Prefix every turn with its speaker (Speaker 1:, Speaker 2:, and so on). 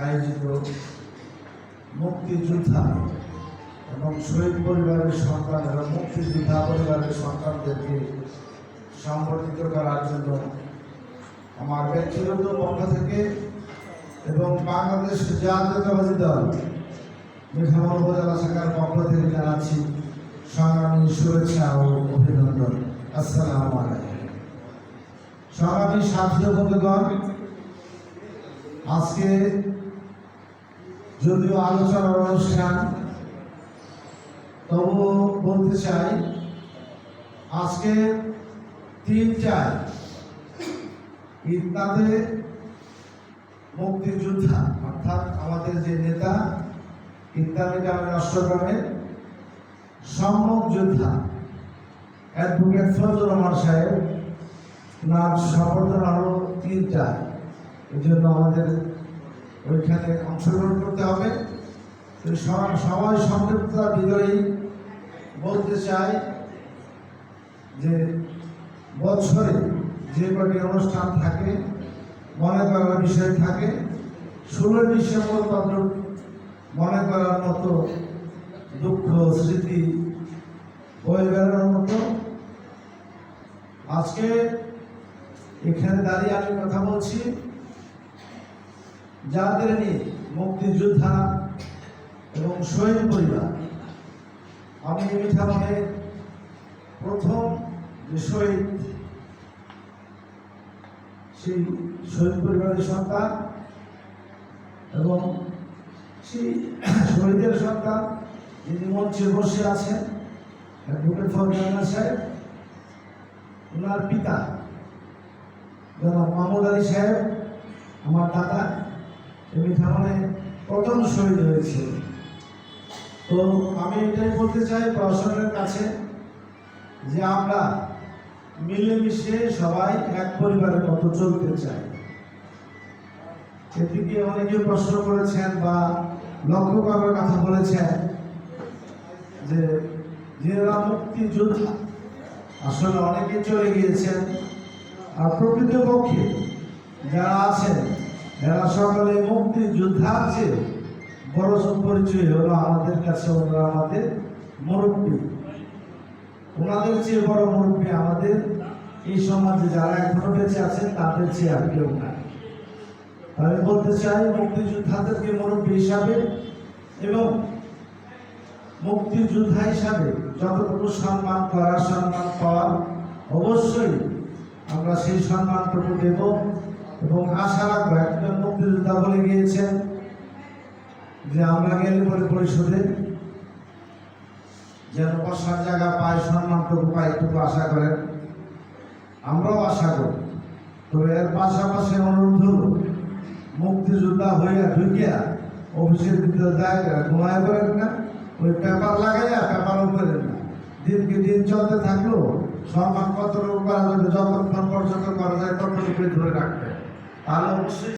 Speaker 1: আয়োজিত মুক্তিযোদ্ধা এবং শহীদ পরিবারের সন্তান এবং মুক্তিযোদ্ধা পরিবারের সন্তানদেরকে সংগঠিত করার জন্য আমার ব্যক্তিগত পক্ষ থেকে এবং বাংলাদেশ জাতীয়তাবাদী দল মিঠামল উপজেলা শাখার পক্ষ থেকে জানাচ্ছি সংগ্রামী শুভেচ্ছা ও অভিনন্দন। আসসালামু সংগ্রামী সাথী আজকে যদিও আলোচনার অনুষ্ঠান, তবুও বলতে চাই, আজকে তিন চার ইত্যাদি মুক্তিযোদ্ধা, অর্থাৎ আমাদের যে নেতা ইত্যাদি গ্রামের অষ্টগ্রামের সম্মুখ যোদ্ধা, অ্যাডভোকেট ফজল রহমান সাহেব, ওনার সম্বর্ধনা হলো তিনটা এই জন্য আমাদের ওইখানে অংশগ্রহণ করতে হবে। সবাই সংক্ষিপ্ততার ভিতরেই বলতে চাই যে বছরে যে কটি অনুষ্ঠান থাকে, মনে করার বিষয় থাকে, ষোলোই ডিসেম্বর তত মনে করার মতো দুঃখ, স্মৃতি বয়ে বেড়ানোর মতো। আজকে এখানে দাঁড়িয়ে আমি কথা বলছি। যাদের নিয়ে মুক্তিযোদ্ধা এবং শহীদ পরিবার। আমি এই মিঠামনে প্রথম যে শহীদ, সেই শহীদ পরিবারের সন্তান এবং সেই শহীদের সন্তান যিনি মঞ্চে বসে আছেন, অ্যাডভোকেট ফরজানা সাহেব, ওনার পিতা জনাব মাহমুদ আলী সাহেব, আমার দাদা। এই মিঠামনে প্রথম শহীদ হয়েছে। তো আমি এটাই বলতে চাই প্রশাসনের কাছে যে আমরা মিলেমিশে সবাই এক পরিবারের মতো চলতে চাই। এদিকে অনেকে প্রশ্ন করেছেন বা লক্ষ্য করার কথা বলেছেন যে যারা মুক্তিযোদ্ধা। আসলে অনেকে চলে গিয়েছেন। আর প্রকৃতপক্ষে যারা আছেন এরা সকলে মুক্তিযোদ্ধার আছে। বড় পরিচয় হলো আমাদের কাছে, ওনারা আমাদের মুরব্বী। ওনাদের চেয়ে বড় মুরব্বী আমাদের এই সমাজে যারা এখনও বেঁচে আছেন, তাদের চেয়ে আর কেউ নাই। আমি বলতে চাই মুক্তিযোদ্ধাদেরকে মুরব্বী হিসাবে এবং মুক্তিযোদ্ধা হিসাবে যতটুকু সম্মান করার সম্মান পাওয়ার অবশ্যই আমরা সেই সম্মানটুকু দেব। এবং আশা রাখব একজন মুক্তিযোদ্ধা বলে গিয়েছেন যে আমরা গেলে পরে পরিষদে যেন বসার জায়গা পায় সম্মানটুকু পায়, এটুকু আশা করেন। আমরাও আশা করি। তবে এর পাশাপাশি অনুরোধ হলো মুক্তিযোদ্ধা হইয়া ঢুকিয়া অফিসের ভিতরে যায়, ঘুমায় করেন না, ওই পেপার লাগাইয়া পেপারও করেন না। দিনকে দিন চলতে থাকল সম্মান করা যাবে যতক্ষণ পর্যন্ত করা যায় ততটুকু ধরে রাখবে তাহলে অবশ্যই